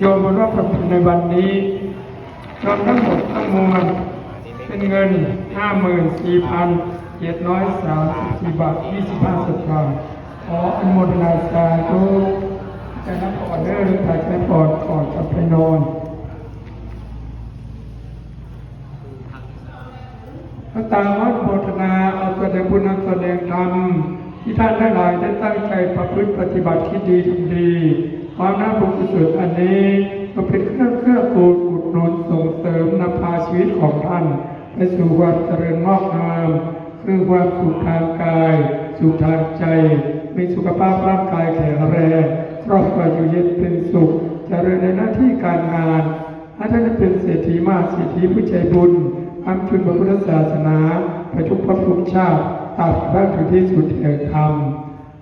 โยมบนว่าประพฤติในวันนี้รวมทั้งหมดทั้งมวลเป็นเงิน 54,734บาท25สตางค์ขออนุโมทนาสาธุจะนับออเดอหรือถ่ายแค่ปอดก่อนจะไปนอนพระตาวัดโมทนาเอาแสดงบุญแสดงธรรมที่ท่านทั้งหลายได้ตั้งใจประพฤติปฏิบัติที่ดีทำดี ความน่าบุญกุศลอันนี้ก็เป็นเครื่องเครื่องกูลอุดหนุนส่งเสริมนำพาชีวิตของท่านไปสู่ความเจริญงอกงามคือความสุขทางกาย สุขทางใจ มีสุขภาพร่างกายแข็งแรงครอบครัวอยู่เย็นเป็นสุข เจริญในหน้าที่การงานให้ท่านเป็นเศรษฐีมากเศรษฐีผู้ใจบุญทำชุนพระพุทธศาสนาไปทุกภพทุกชาติตราบพระถึงที่สุดแห่งธรรม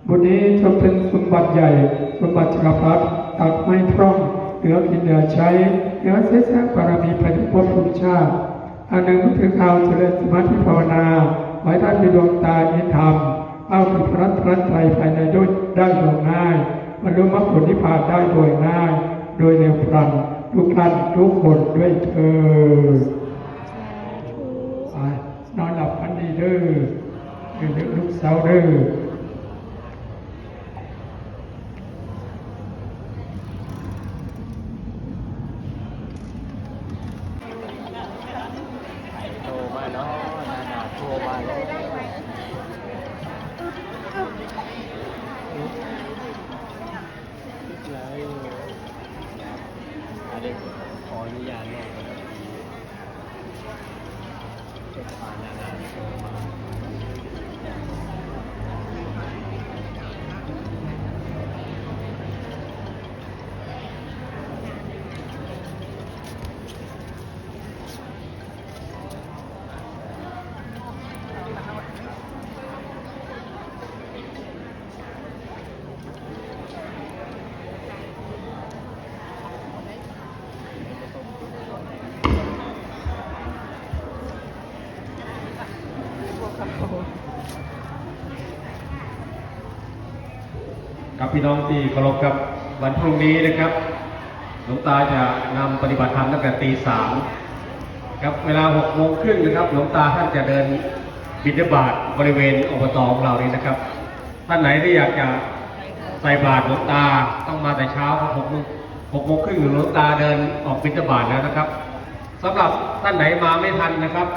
บุญนี้จะเป็นสมบัติใหญ่สมบัติจักรพรรดิตักไม่พร่องเหลือกินเหลือใช้เหลือเสียสร้างบารมีไปทุกภพทุกชาติอันหนึ่งก็คือข่าวเจริญสมาธิภาวนาไว้ท่านมีดวงตาเห็นธรรมเอาถึงพระรัตนตรัยภายในด้วยได้โดยง่ายบรรลุมรรคผลนิพพานได้โดยง่าย โดยเร็วพลันทุกท่านทุกคนด้วยเธอไปนอนหลับฝันดีเด้อเดี๋ยวลูกสาวเด้อ โทรมาเนาะนานาโทรมาเลยเลยอันนี้ขออนุญาตหน่อยเจ้าของนานาโทรมา กับ พี่น้องที่เคารพครับวันพรุ่งนี้นะครับหลวงตาจะนำปฏิบัติธรรมตั้งแต่ตีสามครับเวลาหกโมงครึ่งนะครับหลวงตาท่านจะเดินบิณฑบาตบริเวณอบตของเรานี้นะครับ ท่านไหนที่อยากจะใส่บาตรหลวงตาต้องมาแต่เช้าหกโมงหกโมงครึ่งหลวงตาเดินออกบิณฑบาตแล้วนะครับสำหรับท่านไหนมาไม่ทันนะครับ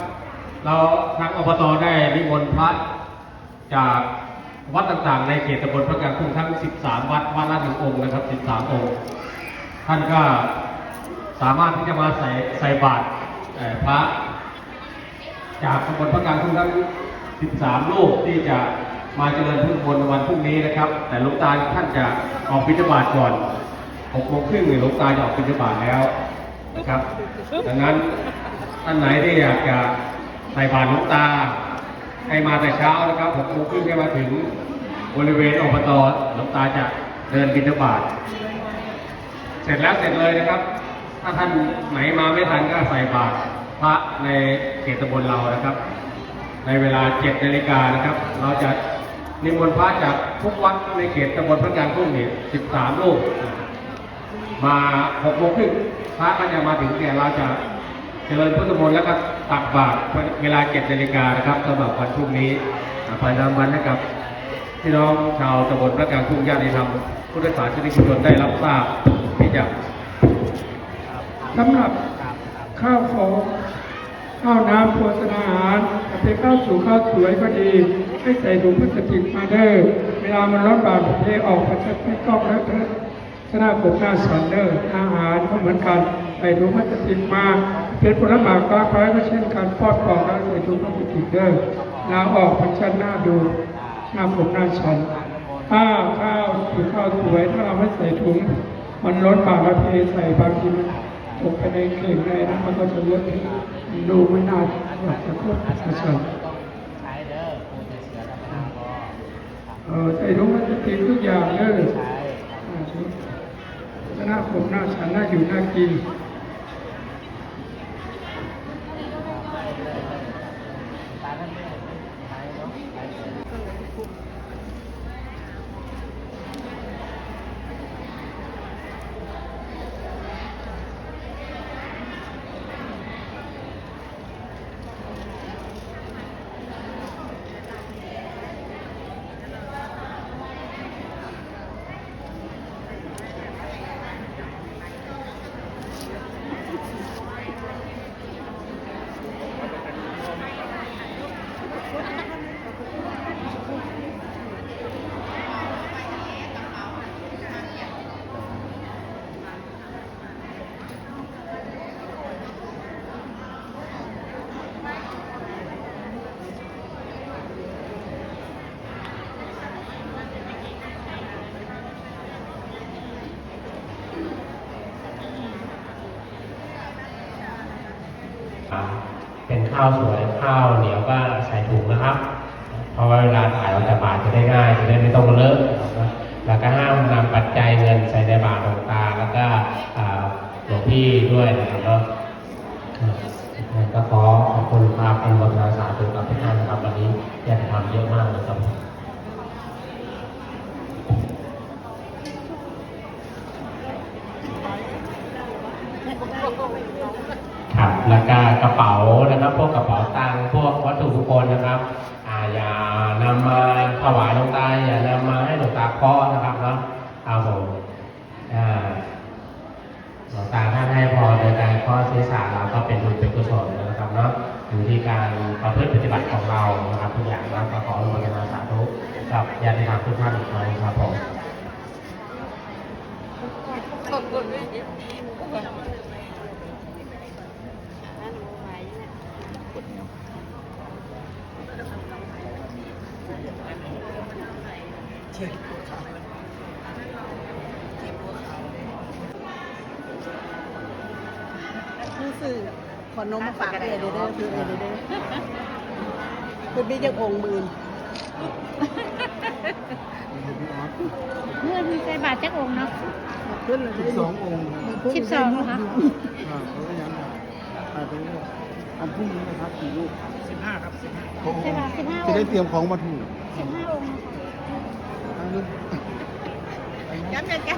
เราทางอบตได้นิมนต์พระจาก วัดต่างๆ ในเขตตำบลพระกลางทุ่งทั้ง 13 วัดวัดละหนึ่งองค์นะครับ 13 องค์ ท่านก็สามารถที่จะมาใส่ใส่บาตรพระจากตำบลพระกลางทุ่งทั้ง 13รูปที่จะมาเจริญพุทธมนต์ในวันพรุ่งนี้นะครับ แต่หลวงตาท่านจะออกบิณฑบาตก่อน6โมงครึ่งหลวงตาจะออกบิณฑบาตแล้วนะครับ ดังนั้นท่านไหนที่อยากจะใส่บาตรหลวงตา ให้มาแต่เช้านะครับผมคงขึ้นให้มาถึงบริเวณอบตหลวงตาจะเดินบิณฑบาตเสร็จแล้วเสร็จเลยนะครับ ถ้าท่านไหนมาไม่ทันก็ใส่บาตรพระในเขตตำบลเรานะครับ ในเวลาเจ็ดนาฬิกานะครับ เราจะนิมนต์พระจากทุกวัดในเขตตำบลพระกลางทุ่งนี่สิบสามรูปมาหกโมงครึ่งพระก็จะมาถึงเนี่เราจะเจริญพุทธมนต์แล้วก็ ตักบาตรเวลาเจ็ดนาฬิกานะครับสำหรับวันพรุ่งนี้ภายในวันนะครับพี่น้องชาวตำบลพระกลางทุ่งญาติธรรมพุทธศาสนิกชนได้รับทราบที่จะสำหรับข้าวของข้าวน้ำโภชนาอาหารจะเป็นข้าวสู่ข้าวสวยก็ดีให้ใส่ถุงพลาสติกมาเด้อเวลามันร้อนบาดเทออกมันจะไม่ต้องแล้วเถอะชนะปกหน้าสันเดอร์อาหารก็เหมือนกันใส่ถุงพลาสติกมา เป็นผลไม้กลาไฟก็เช่นกันปอดปอกแล้วใส่ถุงพลาสติกเด้อลาออกมันชันหน้าดูหน้าผมหน้าชันถ้าข้าวสู่ข้าวสวยถ้าเราไม่ใส่ถุง มันล้นปากแล้วเทใส่บางทีมันตกไปในเข่งในนั้นมันก็จะเลอะเทอะมันดูไม่น่าอยากจะพูดภาษาชนช้เด้อคุณจะเอธรรมดาก็เออใส่ถุงมันจะกินทุกอย่างเลยหน้าผมหน้าฉันหน้าอยู่หน้ากิน เป็นข้าวสวยข้าวเหนียวก็ใส่ถุงนะครับ เพราะว่าเวลาถ่ายออกจากบาทจะได้ง่ายจะได้ไม่ต้องเลอะแล้วก็ห้ามนำปัจจัยเงินใส่ในบาตรหลวงตาแล้วก็หลวงพี่ด้วยนะครับเนาะอ่าก็ขอขอบคุณครับเป็นบทนาสาธุกับทุกท่านครับวันนี้อยากทำเยอะมากเลยครับแล้วก็กระเป๋านะครับ พวกกระเป๋าตังค์พวกวัตถุมงคลนะครับอ่าอย่านำมาถวายหลวงตาอย่านำมาให้หลวงตาเคาะนะครับเนาะครับผมอ่าหลวงตาท่านให้พรโดยการเคาะศีรษะเราก็เป็นบุญเป็นกุศลนะครับเนาะอยู่ที่การประพฤติปฏิบัติของ เรานะครับทุกอย่างนะก็ขออนุโมทนาสาธุกับญาติธรรมทุกท่านอีกครั้งครับผมรู้สึกขอนมมาฝากเลยเดเด้อคือเลยเดเด้อ คุณพี่จะองค์มืนเมื่อมีใส่บาทจักองค์เนาะ ขึ้นเลยสิบสององค์สิบสองเหรอคะเขาก็ยังถ่ายไปเรื่อยอันพรุ่งนี้นะครับกี่ลูกสิบห้าครับสิบห้าใช่ป่ะสิบห้าองจะได้ค์เตรียมของมาถูกสิบห้าองค์อันนี้จำเป็นจำเป็นจำเป็น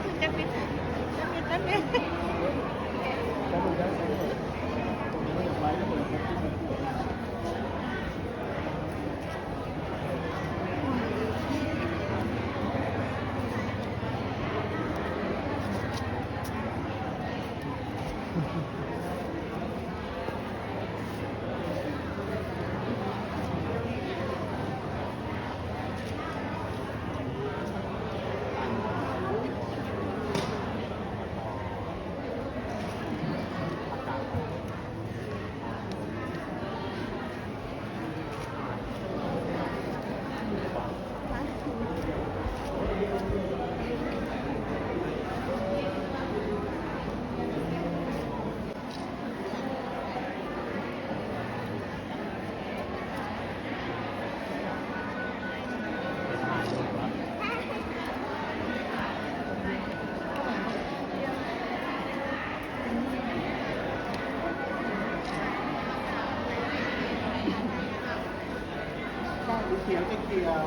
ขียวจะเขียว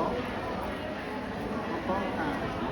ต้องการ